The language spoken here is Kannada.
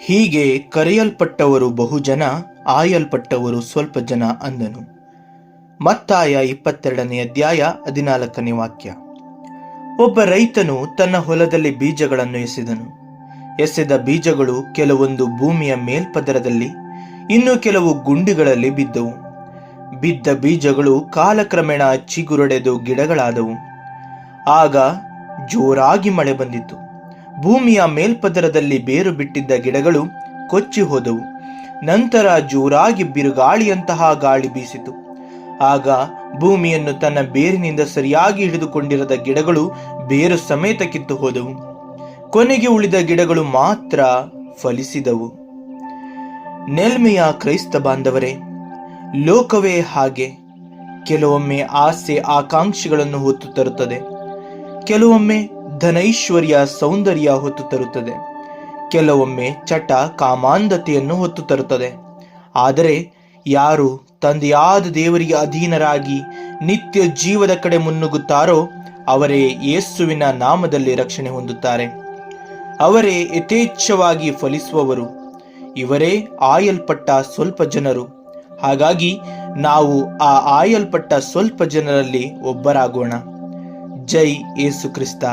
ಹೀಗೆ ಕರೆಯಲ್ಪಟ್ಟವರು ಬಹುಜನ, ಆಯಲ್ಪಟ್ಟವರು ಸ್ವಲ್ಪ ಜನ ಅಂದನು. ಮತ್ತಾಯ ಇಪ್ಪತ್ತೆರಡನೇ ಅಧ್ಯಾಯ ಹದಿನಾಲ್ಕನೇ ವಾಕ್ಯ. ಒಬ್ಬ ರೈತನು ತನ್ನ ಹೊಲದಲ್ಲಿ ಬೀಜಗಳನ್ನು ಎಸೆದನು. ಎಸೆದ ಬೀಜಗಳು ಕೆಲವೊಂದು ಭೂಮಿಯ ಮೇಲ್ಪದರದಲ್ಲಿ, ಇನ್ನು ಕೆಲವು ಗುಂಡಿಗಳಲ್ಲಿ ಬಿದ್ದವು. ಬಿದ್ದ ಬೀಜಗಳು ಕಾಲಕ್ರಮೇಣ ಚಿಗುರೊಡೆದು ಗಿಡಗಳಾದವು. ಆಗ ಜೋರಾಗಿ ಮಳೆ ಬಂದಿತು ಭೂಮಿಯ ಮೇಲ್ಪದರದಲ್ಲಿ ಬೇರು ಬಿಟ್ಟಿದ್ದ ಗಿಡಗಳು ಕೊಚ್ಚಿ ಹೋದವು. ನಂತರ ಜೋರಾಗಿ ಬಿರುಗಾಳಿಯಂತಹ ಗಾಳಿ ಬೀಸಿತು. ಆಗ ಭೂಮಿಯನ್ನು ತನ್ನ ಬೇರಿನಿಂದ ಸರಿಯಾಗಿ ಹಿಡಿದುಕೊಂಡಿರದ ಗಿಡಗಳು ಬೇರು ಸಮೇತ ಕಿತ್ತು ಹೋದವು. ಕೊನೆಗೆ ಉಳಿದ ಗಿಡಗಳು ಮಾತ್ರ ಫಲಿಸಿದವು. ನೆಲ್ಮೆಯ ಕ್ರೈಸ್ತ ಬಾಂಧವರೇ, ಲೋಕವೇ ಹಾಗೆ. ಕೆಲವೊಮ್ಮೆ ಆಸೆ ಆಕಾಂಕ್ಷೆಗಳನ್ನು ಹೊತ್ತು ತರುತ್ತದೆ. ಕೆಲವೊಮ್ಮೆ ಧನೈಶ್ವರ್ಯ ಸೌಂದರ್ಯ ಹೊತ್ತು ತರುತ್ತದೆ. ಕೆಲವೊಮ್ಮೆ ಚಟ ಕಾಮಾಂಧತೆಯನ್ನು ಹೊತ್ತು ತರುತ್ತದೆ. ಆದರೆ ಯಾರು ತಂದೆಯಾದ ದೇವರಿಗೆ ಅಧೀನರಾಗಿ ನಿತ್ಯ ಜೀವದ ಕಡೆ ಮುನ್ನುಗ್ಗುತ್ತಾರೋ, ಅವರೇ ಯೇಸುವಿನ ನಾಮದಲ್ಲಿ ರಕ್ಷಣೆ ಹೊಂದುತ್ತಾರೆ. ಅವರೇ ಯಥೇಚ್ಛವಾಗಿ ಫಲಿಸುವವರು. ಇವರೇ ಆಯಲ್ಪಟ್ಟ ಸ್ವಲ್ಪ ಜನರು. ಹಾಗಾಗಿ ನಾವು ಆ ಆಯಲ್ಪಟ್ಟ ಸ್ವಲ್ಪ ಜನರಲ್ಲಿ ಒಬ್ಬರಾಗೋಣ. ಜೈ ಯೇಸು ಕ್ರಿಸ್ತ.